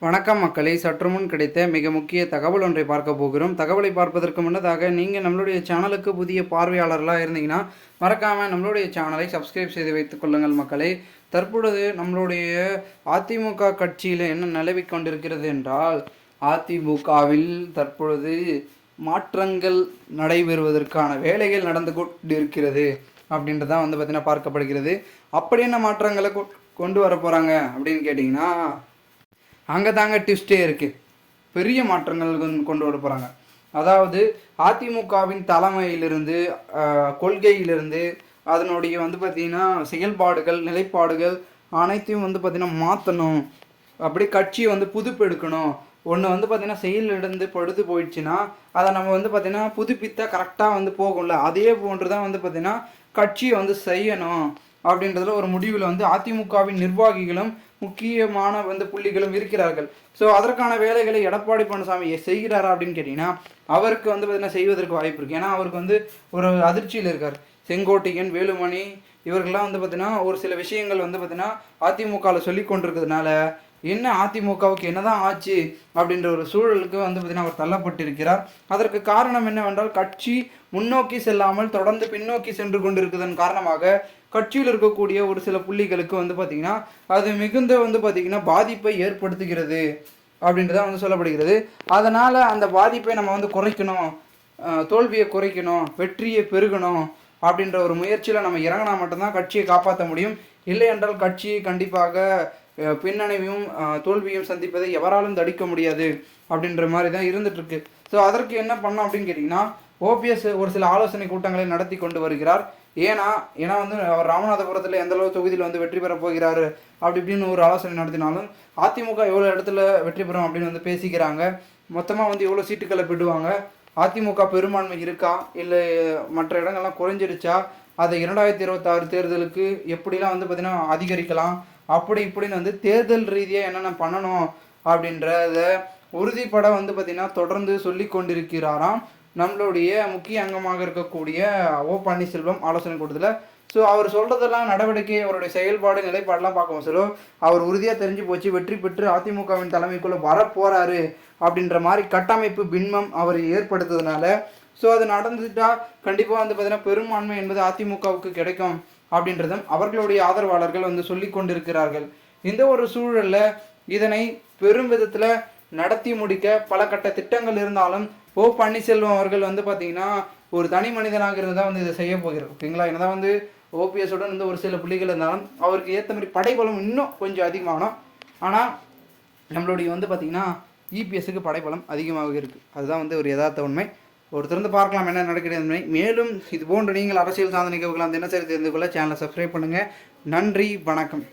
வணக்கம் மக்களை. சற்று முன் கிடைத்த மிக முக்கிய தகவல் ஒன்றை பார்க்க போகிறோம். தகவலை பார்ப்பதற்கு முன்னதாக நீங்கள் நம்மளுடைய சேனலுக்கு புதிய பார்வையாளர்களாக இருந்தீங்கன்னா மறக்காமல் நம்மளுடைய சேனலை சப்ஸ்கிரைப் செய்து வைத்துக் கொள்ளுங்கள் மக்களே. தற்பொழுது நம்மளுடைய அதிமுக கட்சியில் என்ன நிலவி கொண்டிருக்கிறது என்றால் அதிமுகவில் தற்பொழுது மாற்றங்கள் நடைபெறுவதற்கான வேலைகள் நடந்து கொண்டிருக்கிறது அப்படின்றதான் வந்து பார்த்திங்கன்னா பார்க்கப்படுகிறது. அப்படி என்ன மாற்றங்களை கொ- கொண்டு வர போகிறாங்க அப்படின்னு கேட்டிங்கன்னா அங்கே தாங்க ட்விஸ்டே இருக்குது பெரிய மாற்றங்கள் கொண்டு- கொண்டு வர போகிறாங்க அதாவது அதிமுகவின் தலைமையிலிருந்து கொள்கையிலிருந்து அதனுடைய வந்து பார்த்திங்கன்னா செயல்பாடுகள் நிலைப்பாடுகள் அனைத்தையும் வந்து பார்த்திங்கன்னா மாற்றணும் அப்படி கட்சியை வந்து புதுப்பெடுக்கணும். ஒன்று வந்து பார்த்திங்கன்னா செயலிழந்து படுத்து போயிடுச்சுன்னா அதை நம்ம வந்து பார்த்திங்கன்னா புதுப்பித்தா கரெக்டாக வந்து போகும்ல. அதே போன்று தான் வந்து பார்த்திங்கன்னா கட்சியை வந்து செய்யணும். அப்படின்றதுல ஒரு முடிவில் வந்து அதிமுகவின் நிர்வாகிகளும் முக்கியமான வந்து புள்ளிகளும் இருக்கிறார்கள். ஸோ அதற்கான வேலைகளை எடப்பாடி பழனிசாமி செய்கிறாரா அப்படின்னு கேட்டிங்கன்னா அவருக்கு வந்து பார்த்தீங்கன்னா செய்வதற்கு வாய்ப்பு இருக்குது ஏன்னா அவருக்கு வந்து ஒரு அதிர்ச்சியில் இருக்கார். செங்கோட்டையன் வேலுமணி இவர்கள்லாம் வந்து பார்த்தீங்கன்னா ஒரு சில விஷயங்கள் வந்து பார்த்தீங்கன்னா அதிமுகவில் சொல்லி கொண்டிருக்கிறதுனால என்ன அதிமுகவுக்கு என்னதான் ஆச்சு அப்படின்ற ஒரு சூழலுக்கு வந்து பார்த்தீங்கன்னா அவர் தள்ளப்பட்டிருக்கிறார். அதற்கு காரணம் என்னவென்றால் கட்சி முன்னோக்கி செல்லாமல் தொடர்ந்து பின்னோக்கி சென்று கொண்டிருக்கிறதன் காரணமாக கட்சியில் இருக்கக்கூடிய ஒரு சில புள்ளிகளுக்கு வந்து பார்த்திங்கன்னா அது மிகுந்த வந்து பார்த்தீங்கன்னா பாதிப்பை ஏற்படுத்துகிறது அப்படின்றத வந்து சொல்லப்படுகிறது. அதனால் அந்த பாதிப்பை நம்ம வந்து குறைக்கணும் தோல்வியை குறைக்கணும் வெற்றியை பெருகணும் அப்படின்ற ஒரு முயற்சியில் நம்ம இறங்கினா மட்டும்தான் கட்சியை காப்பாற்ற முடியும். இல்லை என்றால் கட்சி கண்டிப்பாக பின்னணியும் தோல்வியும் சந்திப்பதை எவராலும் தடுக்க முடியாது அப்படின்ற மாதிரி தான் இருந்துட்டுருக்கு. ஸோ அதற்கு என்ன பண்ணோம் அப்படின்னு கேட்டிங்கன்னா ஓபிஎஸ் ஒரு சில ஆலோசனை கூட்டங்களை நடத்தி கொண்டு வருகிறார். ஏன்னா ஏன்னா வந்து அவர் ராமநாதபுரத்தில் எந்த அளவு தொகுதியில் வந்து வெற்றி பெற போகிறாரு அப்படி இப்படின்னு ஒரு ஆலோசனை நடத்தினாலும் அதிமுக எவ்வளோ இடத்துல வெற்றி பெறும் அப்படின்னு வந்து பேசிக்கிறாங்க. மொத்தமாக வந்து எவ்வளோ சீட்டுக்களை பிடுவாங்க அதிமுக பெரும்பான்மை இருக்கா? இல்லை மற்ற இடங்கள்லாம் குறைஞ்சிருச்சா அதை இரண்டாயிரத்தி இருபத்தாறு தேர்தலுக்கு எப்படிலாம் வந்து பார்த்திங்கன்னா அதிகரிக்கலாம்? அப்படி இப்படின்னு வந்து தேர்தல் ரீதியாக என்னென்ன பண்ணணும் அப்படின்றத உறுதிப்பட வந்து பார்த்திங்கன்னா தொடர்ந்து சொல்லி கொண்டிருக்கிறாராம். நம்மளுடைய முக்கிய அங்கமாக இருக்கக்கூடிய ஓ பன்னீர்செல்வம் ஆலோசனை கூட்டத்தில் ஸோ அவர் சொல்கிறதெல்லாம் நடவடிக்கை அவருடைய செயல்பாடு நிலைப்பாடெல்லாம் பார்க்கவும் சொல்ல அவர் உறுதியாக தெரிஞ்சு போச்சு வெற்றி பெற்று அதிமுகவின் தலைமைக்குள்ளே வரப்போறாரு அப்படின்ற மாதிரி கட்டமைப்பு பின்மம் அவர் ஏற்படுத்துறதுனால ஸோ அது நடந்துட்டா கண்டிப்பாக வந்து பார்த்தீங்கன்னா பெரும்பான்மை என்பது அதிமுகவுக்கு கிடைக்கும் அப்படின்றதும் அவர்களுடைய ஆதரவாளர்கள் வந்து சொல்லி கொண்டிருக்கிறார்கள். இந்த ஒரு சூழலில் இதனை பெரும் விதத்தில் நடத்தி முடிக்க பல கட்ட திட்டங்கள் இருந்தாலும் ஓ பன்னீர்செல்வம் அவர்கள் வந்து பார்த்தீங்கன்னா ஒரு தனி மனிதனாக இருந்து தான் வந்து இதை செய்ய போகிறார். ஓகேங்களா? என்னதான் வந்து ஓபிஎஸ்டன் வந்து ஒரு சில புள்ளிகள் இருந்தாலும் அவருக்கு ஏற்ற மாதிரி படைபலம் இன்னும் கொஞ்சம் அதிகமாகணும். ஆனால் நம்மளுடைய வந்து பார்த்திங்கன்னா இபிஎஸ்க்கு படைபலம் அதிகமாக இருக்குது அதுதான் வந்து ஒரு யதார்த்த உண்மை. ஒருத்தருந்து பார்க்கலாம் என்ன நடக்கிறது மேலும் இது போன்ற நீங்கள் அரசியல் சாதனை நிகழ்வுகளாம் தினசரி தெரிந்து கொள்ள சேனலை சப்ஸ்கிரைப் பண்ணுங்கள் நன்றி வணக்கம்.